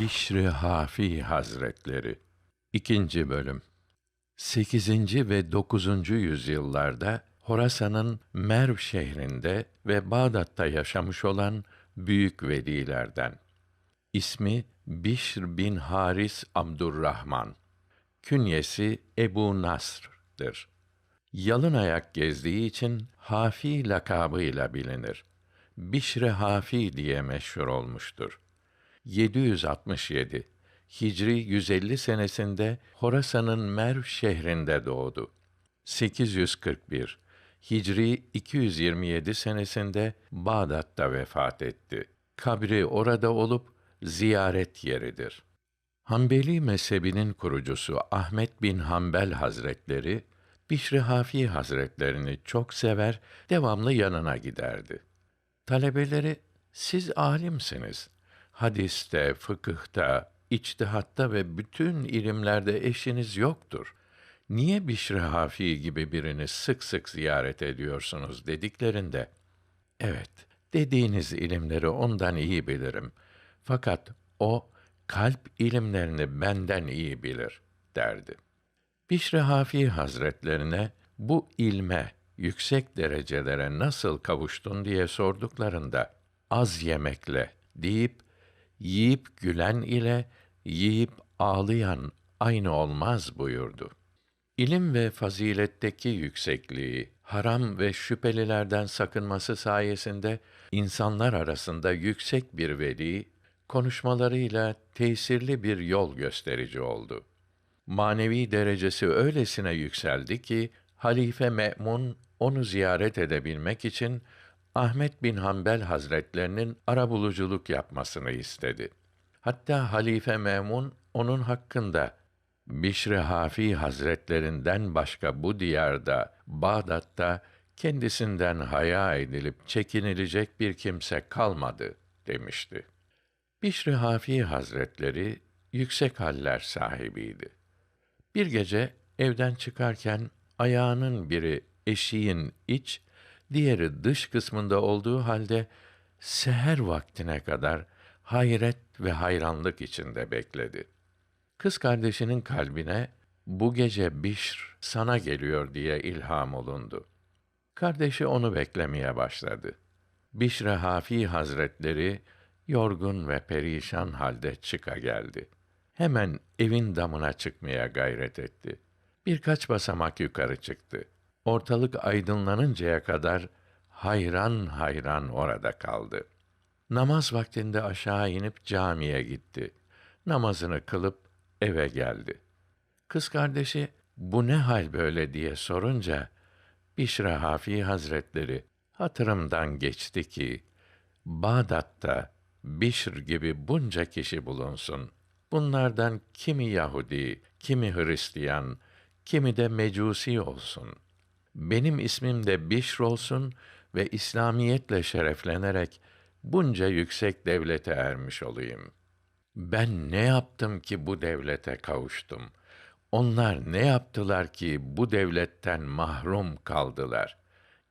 Bişri Hafi Hazretleri 2. bölüm 8. ve 9. yüzyıllarda Horasan'ın Merv şehrinde ve Bağdat'ta yaşamış olan büyük velilerden. İsmi Bişr bin Haris Abdurrahman. Künyesi Ebu Nasr'dır. Yalın ayak gezdiği için Hafi lakabıyla bilinir. Bişre Hafi diye meşhur olmuştur. 767 Hicri 150 senesinde Horasan'ın Merv şehrinde doğdu. 841 Hicri 227 senesinde Bağdat'ta vefat etti. Kabri orada olup ziyaret yeridir. Hanbeli mezhebinin kurucusu Ahmet bin Hanbel Hazretleri Bişri Hafi Hazretlerini çok sever, devamlı yanına giderdi. Talebeleri siz alimsiniz. Hadiste, fıkıhta, içtihatta ve bütün ilimlerde eşiniz yoktur. Niye Bişri Hafi gibi birini sık sık ziyaret ediyorsunuz dediklerinde, evet, dediğiniz ilimleri ondan iyi bilirim. Fakat o, kalp ilimlerini benden iyi bilir, derdi. Bişri Hafi Hazretlerine bu ilme, yüksek derecelere nasıl kavuştun diye sorduklarında az yemekle deyip yiyip gülen ile yiyip ağlayan aynı olmaz buyurdu. İlim ve faziletteki yüksekliği, haram ve şüphelilerden sakınması sayesinde insanlar arasında yüksek bir veli, konuşmalarıyla tesirli bir yol gösterici oldu. Manevi derecesi öylesine yükseldi ki Halife Me'mun onu ziyaret edebilmek için Ahmet bin Hanbel Hazretlerinin arabuluculuk yapmasını istedi. Hatta Halife Memun onun hakkında Bişri Hafi Hazretlerinden başka bu diyarda, Bağdat'ta kendisinden haya edilip çekinilecek bir kimse kalmadı demişti. Bişri Hafi Hazretleri yüksek haller sahibiydi. Bir gece evden çıkarken ayağının biri eşiğin iç, diğeri dış kısmında olduğu halde seher vaktine kadar hayret ve hayranlık içinde bekledi. Kız kardeşinin kalbine bu gece Bişr sana geliyor diye ilham olundu. Kardeşi onu beklemeye başladı. Bişr Hafi Hazretleri yorgun ve perişan halde çıka geldi. Hemen evin damına çıkmaya gayret etti. Birkaç basamak yukarı çıktı. Ortalık aydınlanıncaya kadar hayran hayran orada kaldı. Namaz vaktinde aşağı inip camiye gitti. Namazını kılıp eve geldi. Kız kardeşi bu ne hal böyle diye sorunca Bişra Hafi Hazretleri hatırımdan geçti ki Bağdat'ta Bişr gibi bunca kişi bulunsun. Bunlardan kimi Yahudi, kimi Hristiyan, kimi de Mecusi olsun. Benim ismim de Bişr olsun ve İslamiyetle şereflenerek bunca yüksek devlete ermiş olayım. Ben ne yaptım ki bu devlete kavuştum? Onlar ne yaptılar ki bu devletten mahrum kaldılar?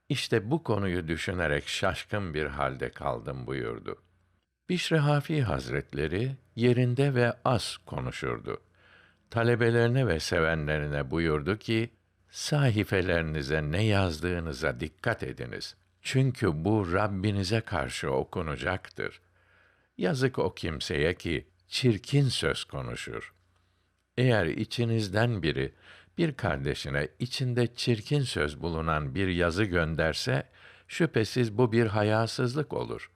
İşte bu konuyu düşünerek şaşkın bir halde kaldım buyurdu. Bişri Hafi Hazretleri yerinde ve az konuşurdu. Talebelerine ve sevenlerine buyurdu ki, sahifelerinize ne yazdığınıza dikkat ediniz. Çünkü bu Rabbinize karşı okunacaktır. Yazık o kimseye ki çirkin söz konuşur. Eğer içinizden biri bir kardeşine içinde çirkin söz bulunan bir yazı gönderse, şüphesiz bu bir hayasızlık olur.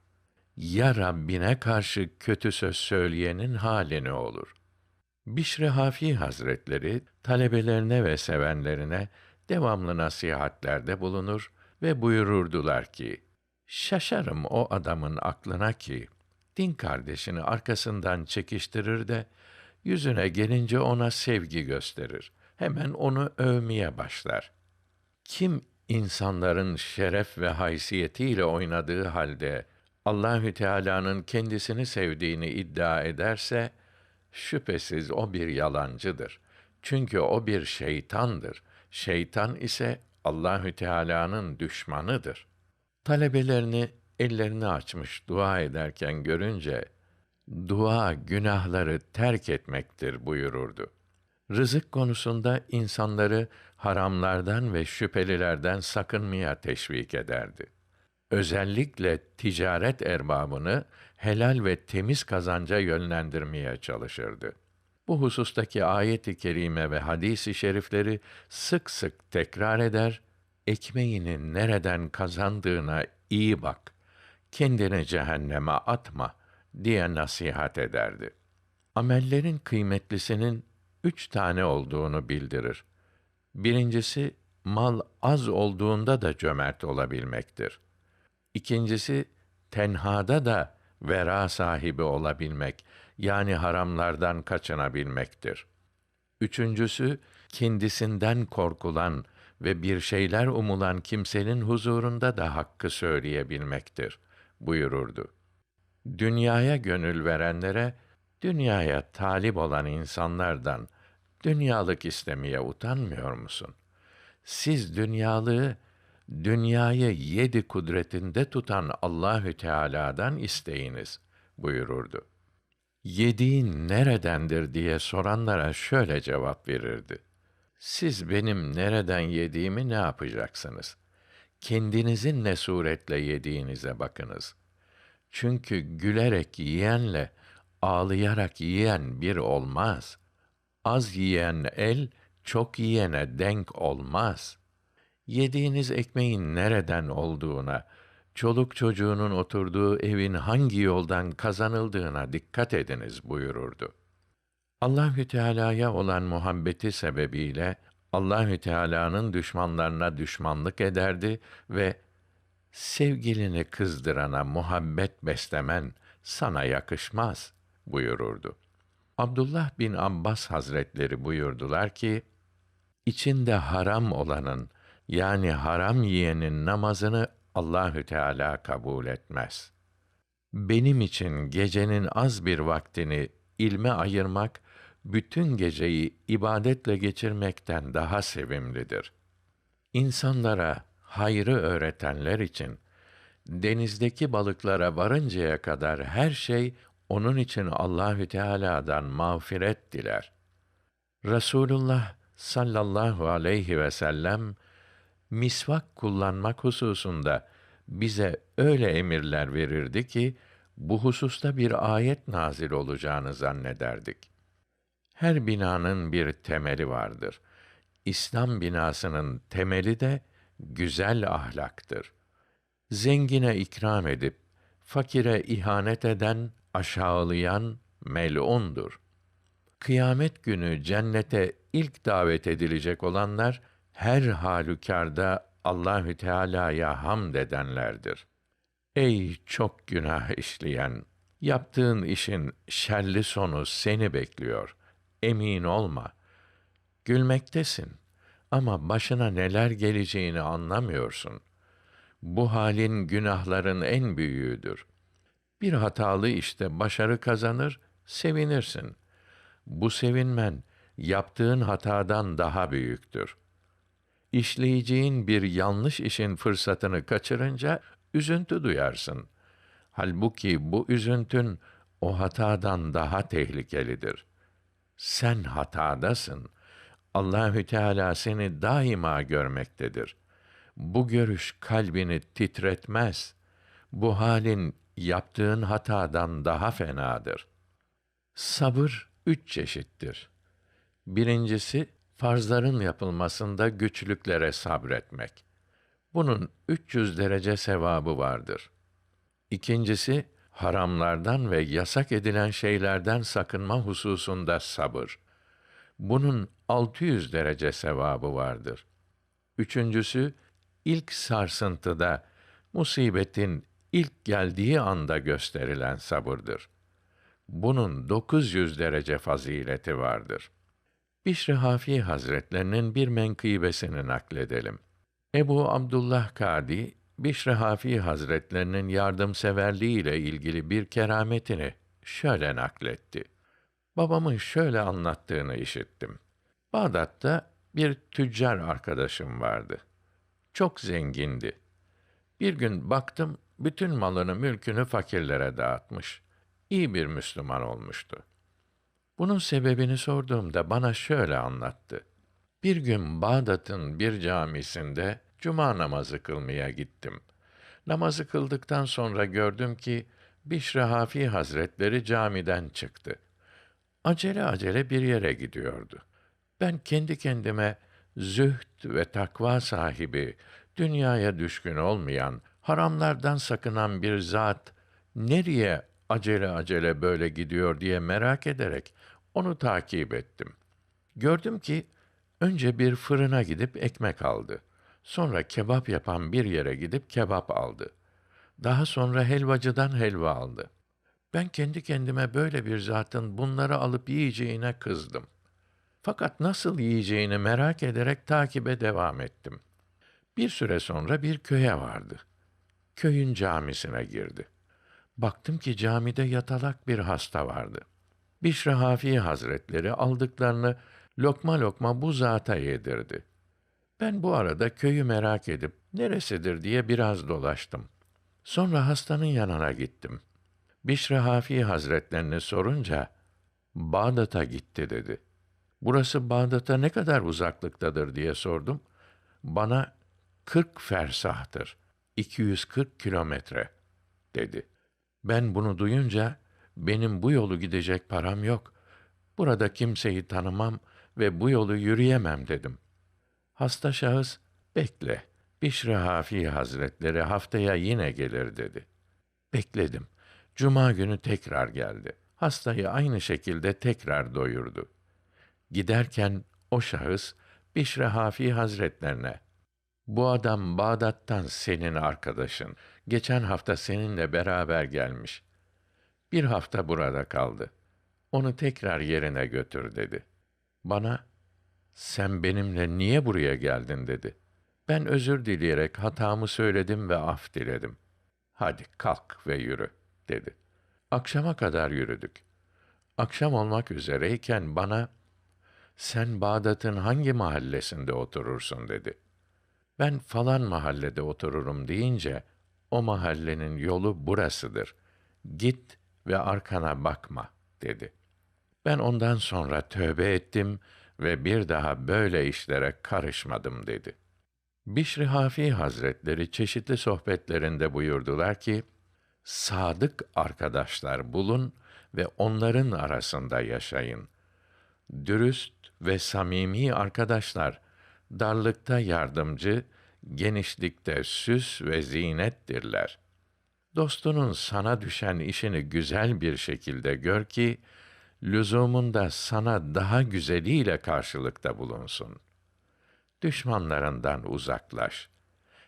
Ya Rabbine karşı kötü söz söyleyenin halini olur. Bişri Hafi Hazretleri talebelerine ve sevenlerine devamlı nasihatlerde bulunur ve buyururdular ki: Şaşarım o adamın aklına ki din kardeşini arkasından çekiştirir de yüzüne gelince ona sevgi gösterir. Hemen onu övmeye başlar. Kim insanların şeref ve haysiyetiyle oynadığı halde Allahü Teala'nın kendisini sevdiğini iddia ederse şüphesiz o bir yalancıdır. Çünkü o bir şeytandır. Şeytan ise Allahü Teala'nın düşmanıdır. Talebelerini ellerini açmış dua ederken görünce Dua günahları terk etmektir buyururdu. Rızık konusunda insanları haramlardan ve şüphelilerden sakınmaya teşvik ederdi. Özellikle ticaret erbabını helal ve temiz kazanca yönlendirmeye çalışırdı. Bu husustaki ayet-i kerime ve hadis-i şerifleri sık sık tekrar eder, ekmeğini nereden kazandığına iyi bak, kendini cehenneme atma diye nasihat ederdi. Amellerin kıymetlisinin üç tane olduğunu bildirir. Birincisi, mal az olduğunda da cömert olabilmektir. İkincisi, tenhada da vera sahibi olabilmek, yani haramlardan kaçınabilmektir. Üçüncüsü, kendisinden korkulan ve bir şeyler umulan kimsenin huzurunda da hakkı söyleyebilmektir buyururdu. Dünyaya gönül verenlere dünyaya talip olan insanlardan dünyalık istemeye utanmıyor musun? Siz dünyalığı dünyayı yedi kudretinde tutan Allahü Teala'dan isteyiniz buyururdu. Yediğin neredendir diye soranlara şöyle cevap verirdi. Siz benim nereden yediğimi ne yapacaksınız? Kendinizin ne suretle yediğinize bakınız. Çünkü gülerek yiyenle ağlayarak yiyen bir olmaz. Az yiyen el çok yiyene denk olmaz. Yediğiniz ekmeğin nereden olduğuna, çoluk çocuğunun oturduğu evin hangi yoldan kazanıldığına dikkat ediniz buyururdu. Allahü Teala'ya olan muhabbeti sebebiyle Allahü Teala'nın düşmanlarına düşmanlık ederdi ve sevgilini kızdırana muhabbet beslemen sana yakışmaz buyururdu. Abdullah bin Abbas Hazretleri buyurdular ki, içinde haram olanın yani haram yiyenin namazını Allahü Teala kabul etmez. Benim için gecenin az bir vaktini ilme ayırmak bütün geceyi ibadetle geçirmekten daha sevimlidir. İnsanlara hayrı öğretenler için denizdeki balıklara varıncaya kadar her şey onun için Allahü Teala'dan mağfiret diler. Resulullah sallallahu aleyhi ve sellem misvak kullanmak hususunda bize öyle emirler verirdi ki bu hususta bir ayet nazil olacağını zannederdik. Her binanın bir temeli vardır. İslam binasının temeli de güzel ahlaktır. Zengine ikram edip fakire ihanet eden, aşağılayan melundur. Kıyamet günü cennete ilk davet edilecek olanlar her halükarda Allahü Teala'ya hamd edenlerdir. Ey çok günah işleyen, yaptığın işin şerli sonu seni bekliyor. Emin olma. Gülmektesin ama başına neler geleceğini anlamıyorsun. Bu halin günahların en büyüğüdür. Bir hatalı işte başarı kazanır, sevinirsin. Bu sevinmen yaptığın hatadan daha büyüktür.'' İşleyeceğin bir yanlış işin fırsatını kaçırınca üzüntü duyarsın. Halbuki bu üzüntün o hatadan daha tehlikelidir. Sen hatadasın. Allahü Teala seni daima görmektedir. Bu görüş kalbini titretmez. Bu halin yaptığın hatadan daha fenadır. Sabır üç çeşittir. Birincisi farzların yapılmasında güçlüklere sabretmek. Bunun 300 derece sevabı vardır. İkincisi, haramlardan ve yasak edilen şeylerden sakınma hususunda sabır. Bunun 600 derece sevabı vardır. Üçüncüsü, ilk sarsıntıda, musibetin ilk geldiği anda gösterilen sabırdır. Bunun 900 derece fazileti vardır.'' Bişri Hafi Hazretlerinin bir menkıbesini nakledelim. Ebu Abdullah Kadi, Bişri Hafi Hazretlerinin yardımseverliği ile ilgili bir kerametini şöyle nakletti. Babamın şöyle anlattığını işittim. Bağdat'ta bir tüccar arkadaşım vardı. Çok zengindi. Bir gün baktım bütün malını mülkünü fakirlere dağıtmış. iyi bir Müslüman olmuştu. Bunun sebebini sorduğumda bana şöyle anlattı. Bir gün Bağdat'ın bir camisinde cuma namazı kılmaya gittim. Namazı kıldıktan sonra gördüm ki Bişri Hafi Hazretleri camiden çıktı. Acele acele bir yere gidiyordu. Ben kendi kendime zühd ve takva sahibi, dünyaya düşkün olmayan, haramlardan sakınan bir zat nereye acele acele böyle gidiyor diye merak ederek onu takip ettim. Gördüm ki önce bir fırına gidip ekmek aldı. Sonra kebap yapan bir yere gidip kebap aldı. Daha sonra helvacıdan helva aldı. Ben kendi kendime böyle bir zatın bunları alıp yiyeceğine kızdım. Fakat nasıl yiyeceğini merak ederek takibe devam ettim. Bir süre sonra bir köye vardı. Köyün camisine girdi. Baktım ki camide yatalak bir hasta vardı. Bişri Hafi Hazretleri aldıklarını lokma lokma bu zata yedirdi. Ben bu arada köyü merak edip neresidir diye biraz dolaştım. Sonra hastanın yanına gittim. Bişri Hafi Hazretlerini sorunca Bağdat'a gitti dedi. Burası Bağdat'a ne kadar uzaklıktadır diye sordum. Bana 40 fersahtır. 240 kilometre dedi. Ben bunu duyunca benim bu yolu gidecek param yok. Burada kimseyi tanımam ve bu yolu yürüyemem dedim. Hasta şahıs, bekle, Bişri Hafi Hazretleri haftaya yine gelir dedi. Bekledim. Cuma günü tekrar geldi. Hastayı aynı şekilde tekrar doyurdu. Giderken o şahıs Bişri Hafi Hazretlerine bu adam Bağdat'tan senin arkadaşın. Geçen hafta seninle beraber gelmiş. Bir hafta burada kaldı. Onu tekrar yerine götür dedi. Bana sen benimle niye buraya geldin dedi. Ben özür dileyerek hatamı söyledim ve af diledim. Hadi kalk ve yürü dedi. Akşama kadar yürüdük. Akşam olmak üzereyken bana sen Bağdat'ın hangi mahallesinde oturursun dedi. Ben falan mahallede otururum deyince o mahallenin yolu burasıdır. Git ve arkana bakma dedi. Ben ondan sonra tövbe ettim ve bir daha böyle işlere karışmadım dedi. Bişri Hafi Hazretleri çeşitli sohbetlerinde buyurdular ki, sadık arkadaşlar bulun ve onların arasında yaşayın. Dürüst ve samimi arkadaşlar darlıkta yardımcı, genişlikte süs ve zinettirler. Dostunun sana düşen işini güzel bir şekilde gör ki lüzumunda sana daha güzeliyle karşılıkta bulunsun. Düşmanlarından uzaklaş.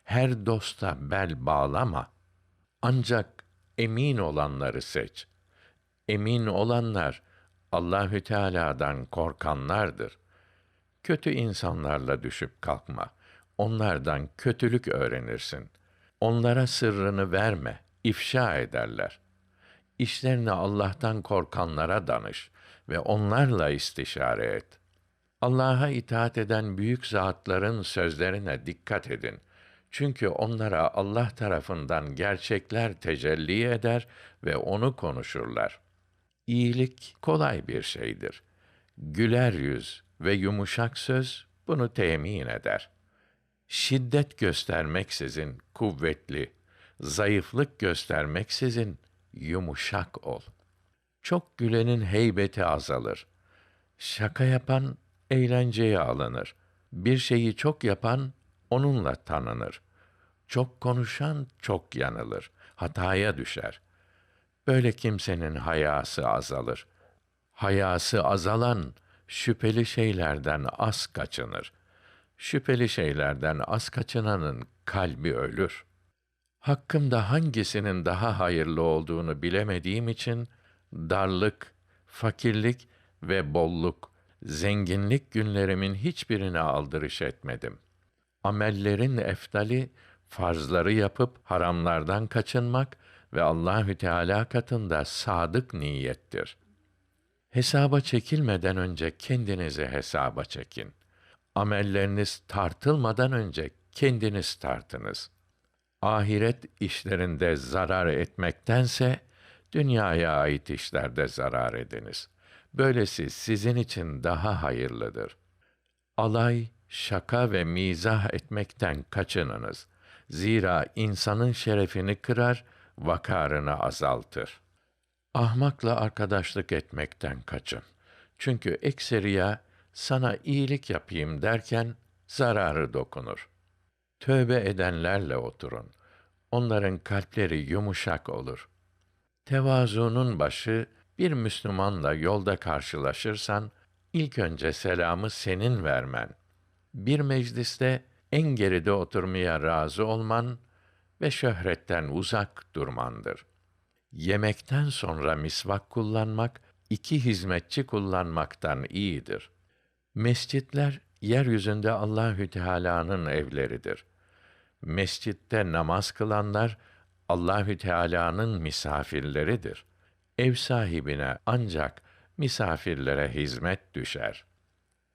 Her dosta bel bağlama. Ancak emin olanları seç. Emin olanlar Allahü Teala'dan korkanlardır. Kötü insanlarla düşüp kalkma. Onlardan kötülük öğrenirsin. Onlara sırrını verme, ifşa ederler. İşlerini Allah'tan korkanlara danış ve onlarla istişare et. Allah'a itaat eden büyük zatların sözlerine dikkat edin. Çünkü onlara Allah tarafından gerçekler tecelli eder ve onu konuşurlar. İyilik kolay bir şeydir. Güler yüz ve yumuşak söz bunu temin eder. Şiddet göstermeksizin kuvvetli, zayıflık göstermeksizin yumuşak ol. Çok gülenin heybeti azalır. Şaka yapan eğlenceye alınır. Bir şeyi çok yapan onunla tanınır. Çok konuşan çok yanılır. Hataya düşer. Böyle kimsenin hayası azalır. Hayası azalan şüpheli şeylerden az kaçınır. Şüpheli şeylerden az kaçınanın kalbi ölür. Hakkımda hangisinin daha hayırlı olduğunu bilemediğim için darlık, fakirlik ve bolluk, zenginlik günlerimin hiçbirine aldırış etmedim. Amellerin eftali farzları yapıp haramlardan kaçınmak ve Allahü Teala katında sadık niyettir. Hesaba çekilmeden önce kendinizi hesaba çekin. Amelleriniz tartılmadan önce kendiniz tartınız. Ahiret işlerinde zarar etmektense dünyaya ait işlerde zarar ediniz. Böylesi sizin için daha hayırlıdır. Alay, şaka ve mizah etmekten kaçınınız. Zira insanın şerefini kırar, vakarını azaltır. Ahmakla arkadaşlık etmekten kaçın. Çünkü ekseriya sana iyilik yapayım derken zararı dokunur. Tövbe edenlerle oturun. Onların kalpleri yumuşak olur. Tevazunun başı bir Müslümanla yolda karşılaşırsan ilk önce selamı senin vermen. Bir mecliste en geride oturmaya razı olman ve şöhretten uzak durmandır. Yemekten sonra misvak kullanmak iki hizmetçi kullanmaktan iyidir. Mescitler yeryüzünde Allahü Teala'nın evleridir. Mescitte namaz kılanlar Allahü Teala'nın misafirleridir. Ev sahibine ancak misafirlere hizmet düşer.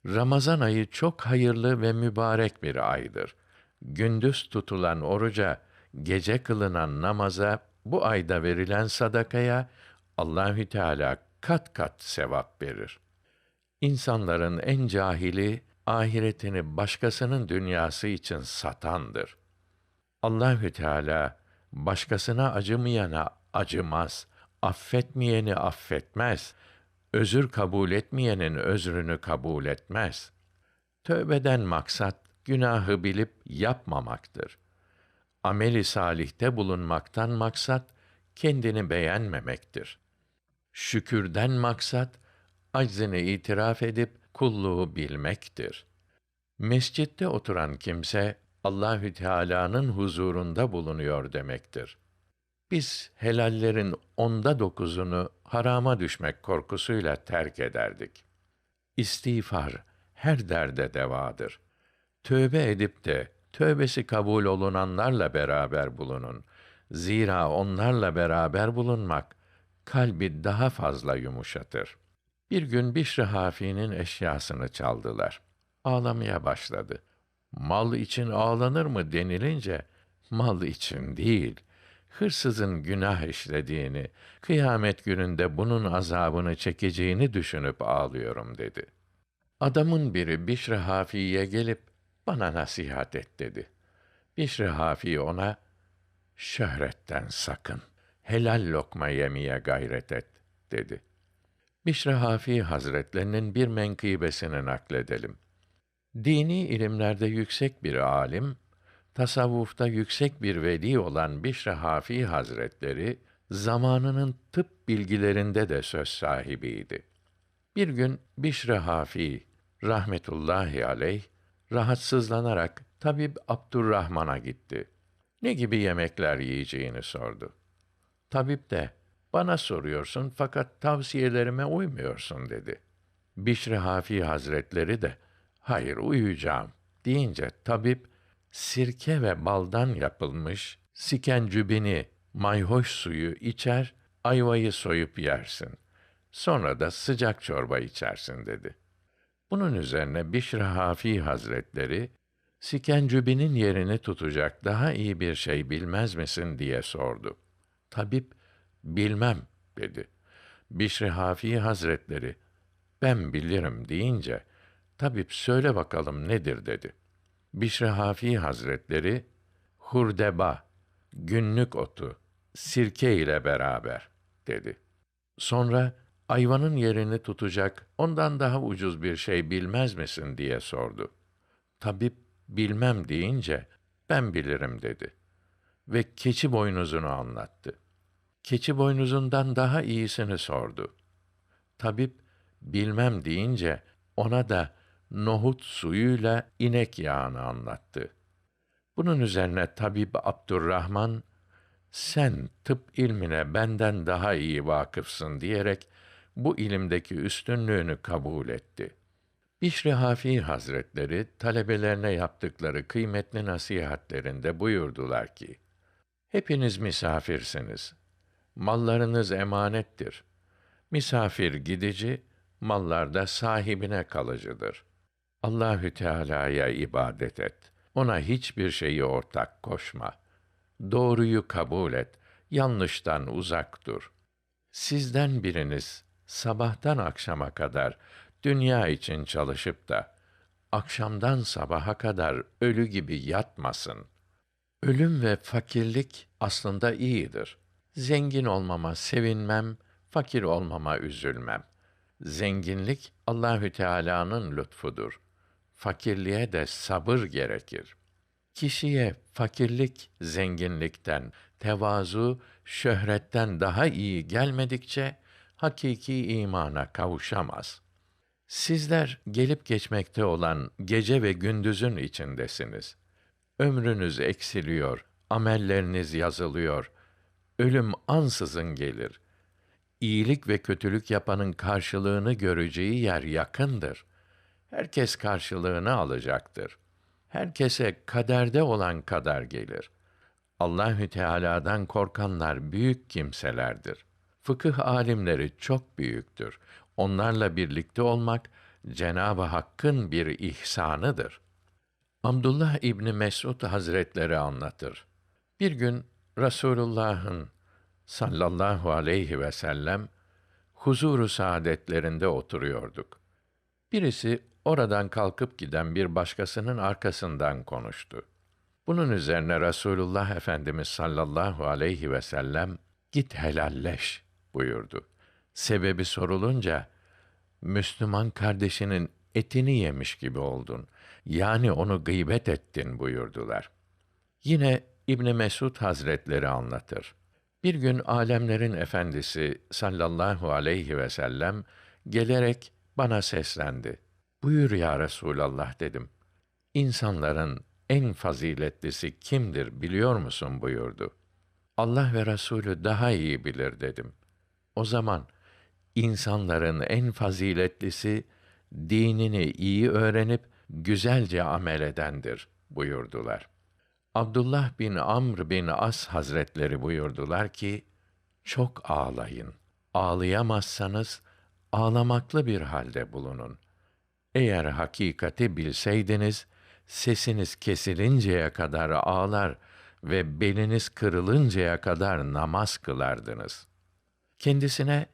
Ramazan ayı çok hayırlı ve mübarek bir aydır. Gündüz tutulan oruca, gece kılınan namaza, bu ayda verilen sadakaya Allahü Teala kat kat sevap verir. İnsanların en cahili ahiretini başkasının dünyası için satandır. Allahü Teala başkasına acımayana acımaz, affetmeyeni affetmez, özür kabul etmeyenin özrünü kabul etmez. Tövbeden maksat günahı bilip yapmamaktır. Ameli salihte bulunmaktan maksat kendini beğenmemektir. Şükürden maksat aczini itiraf edip kulluğu bilmektir. Mescitte oturan kimse Allahü Teala'nın huzurunda bulunuyor demektir. Biz helallerin onda dokuzunu harama düşmek korkusuyla terk ederdik. İstiğfar her derde devadır. Tövbe edip de tövbesi kabul olunanlarla beraber bulunun. Zira onlarla beraber bulunmak kalbi daha fazla yumuşatır. Bir gün Bişri Hafi'nin eşyasını çaldılar. Ağlamaya başladı. Mal için ağlanır mı denilince, mal için değil, hırsızın günah işlediğini, kıyamet gününde bunun azabını çekeceğini düşünüp ağlıyorum dedi. Adamın biri Bişri Hafi'ye gelip, bana nasihat et dedi. Bişri Hafi ona, şöhretten sakın, helal lokma yemeye gayret et, dedi. Bişri Hafi Hazretlerinin bir menkıbesini nakledelim. Dini ilimlerde yüksek bir alim, tasavvufta yüksek bir veli olan Bişri Hafi Hazretleri, zamanının tıp bilgilerinde de söz sahibiydi. Bir gün Bişri Hafi rahmetullahi aleyh rahatsızlanarak tabip Abdurrahman'a gitti. Ne gibi yemekler yiyeceğini sordu. Tabip de bana soruyorsun fakat tavsiyelerime uymuyorsun dedi. Bişri Hafi Hazretleri de hayır uyuyacağım deyince tabip sirke ve baldan yapılmış sikencübini mayhoş suyu içer, ayvayı soyup yersin. Sonra da sıcak çorba içersin dedi. Bunun üzerine Bişr Hafi Hazretleri, Sikencübinin yerini tutacak daha iyi bir şey bilmez misin diye sordu. Tabip, bilmem dedi. Bişri Hafi Hazretleri, ben bilirim deyince, tabip söyle bakalım nedir dedi. Bişri Hafi Hazretleri, hurdeba, günlük otu, sirke ile beraber dedi. Sonra ayvanın yerini tutacak ondan daha ucuz bir şey bilmez misin diye sordu. Tabip bilmem deyince ben bilirim dedi ve keçi boynuzunu anlattı. Keçi boynuzundan daha iyisini sordu. Tabip bilmem deyince ona da nohut suyuyla inek yağını anlattı. Bunun üzerine tabip Abdurrahman sen tıp ilmine benden daha iyi vakıfsın diyerek bu ilimdeki üstünlüğünü kabul etti. Bişri Hafi Hazretleri talebelerine yaptıkları kıymetli nasihatlerinde buyurdular ki: Hepiniz misafirsiniz. Mallarınız emanettir. Misafir gidici, mallar da sahibine kalıcıdır. Allahü Teala'ya ibadet et. Ona hiçbir şeyi ortak koşma. Doğruyu kabul et. Yanlıştan uzak dur. Sizden biriniz sabahtan akşama kadar dünya için çalışıp da akşamdan sabaha kadar ölü gibi yatmasın. Ölüm ve fakirlik aslında iyidir. Zengin olmama sevinmem, fakir olmama üzülmem. Zenginlik Allahü Teala'nın lütfudur. Fakirliğe de sabır gerekir. Kişiye fakirlik zenginlikten, tevazu şöhretten daha iyi gelmedikçe hakiki imana kavuşamaz. Sizler gelip geçmekte olan gece ve gündüzün içindesiniz. Ömrünüz eksiliyor, amelleriniz yazılıyor. Ölüm ansızın gelir. İyilik ve kötülük yapanın karşılığını göreceği yer yakındır. Herkes karşılığını alacaktır. Herkese kaderde olan kadar gelir. Allahü Teala'dan korkanlar büyük kimselerdir. Fıkıh alimleri çok büyüktür. Onlarla birlikte olmak Cenab-ı Hakk'ın bir ihsanıdır. Abdullah İbni Mesud Hazretleri anlatır. Bir gün Resulullah'ın sallallahu aleyhi ve sellem huzuru saadetlerinde oturuyorduk. Birisi oradan kalkıp giden bir başkasının arkasından konuştu. Bunun üzerine Resulullah Efendimiz sallallahu aleyhi ve sellem git helalleş buyurdu. Sebebi sorulunca Müslüman kardeşinin etini yemiş gibi oldun. Yani onu gıybet ettin buyurdular. Yine İbn Mesud Hazretleri anlatır. Bir gün alemlerin efendisi sallallahu aleyhi ve sellem gelerek bana seslendi. Buyur ya Resulallah dedim. İnsanların en faziletlisi kimdir biliyor musun buyurdu. Allah ve Resulü daha iyi bilir dedim. O zaman insanların en faziletlisi dinini iyi öğrenip güzelce amel edendir buyurdular. Abdullah bin Amr bin As Hazretleri buyurdular ki, çok ağlayın. Ağlayamazsanız, ağlamaklı bir halde bulunun. Eğer hakikati bilseydiniz, sesiniz kesilinceye kadar ağlar ve beliniz kırılıncaya kadar namaz kılardınız. Kendisine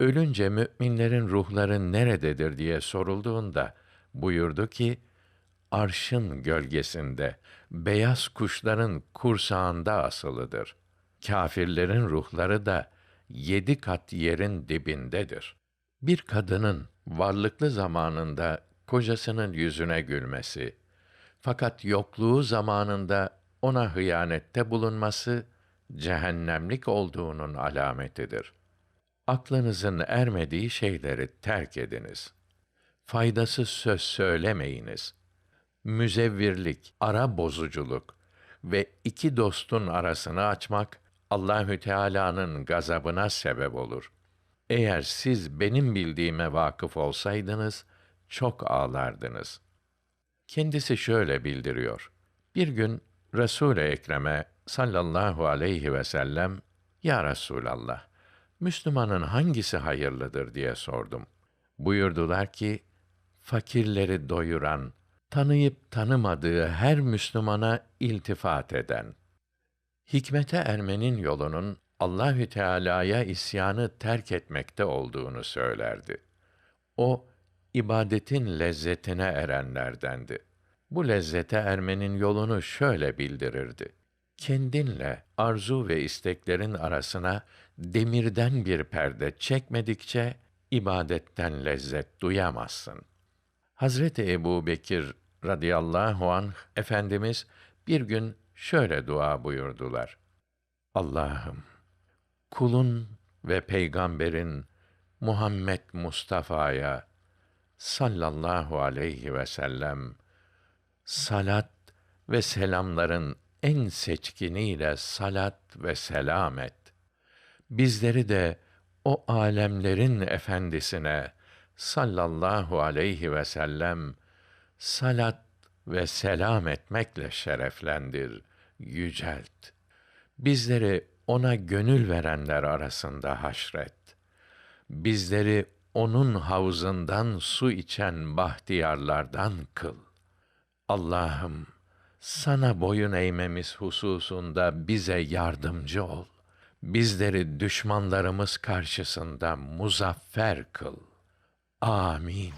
ölünce müminlerin ruhları nerededir diye sorulduğunda buyurdu ki arşın gölgesinde beyaz kuşların kursağında asılıdır. Kâfirlerin ruhları da yedi kat yerin dibindedir. Bir kadının varlıklı zamanında kocasının yüzüne gülmesi, fakat yokluğu zamanında ona hıyanette bulunması cehennemlik olduğunun alametidir. Aklınızın ermediği şeyleri terk ediniz. Faydasız söz söylemeyiniz. Müzevvirlik, ara bozuculuk ve iki dostun arasını açmak Allahü Teala'nın gazabına sebep olur. Eğer siz benim bildiğime vakıf olsaydınız çok ağlardınız. Kendisi şöyle bildiriyor. Bir gün Resul-i Ekrem'e sallallahu aleyhi ve sellem Ya Resulallah, Müslümanın hangisi hayırlıdır diye sordum. Buyurdular ki, fakirleri doyuran, tanıyıp tanımadığı her Müslümana iltifat eden. Hikmete ermenin yolunun Allahü Teala'ya isyanı terk etmekte olduğunu söylerdi. O ibadetin lezzetine erenlerdendi. Bu lezzete ermenin yolunu şöyle bildirirdi. Kendinle arzu ve isteklerin arasına demirden bir perde çekmedikçe ibadetten lezzet duyamazsın. Hazreti Ebu Bekir radıyallahu anh Efendimiz bir gün şöyle dua buyurdular. Allah'ım, kulun ve peygamberin Muhammed Mustafa'ya sallallahu aleyhi ve sellem salat ve selamların en seçkiniyle salat ve selam et. Bizleri de o alemlerin efendisine sallallahu aleyhi ve sellem salat ve selam etmekle şereflendir, yücelt. Bizleri ona gönül verenler arasında haşret. Bizleri onun havzından su içen bahtiyarlardan kıl. Allah'ım, sana boyun eğmemiz hususunda bize yardımcı ol. Bizleri düşmanlarımız karşısında muzaffer kıl. Amin.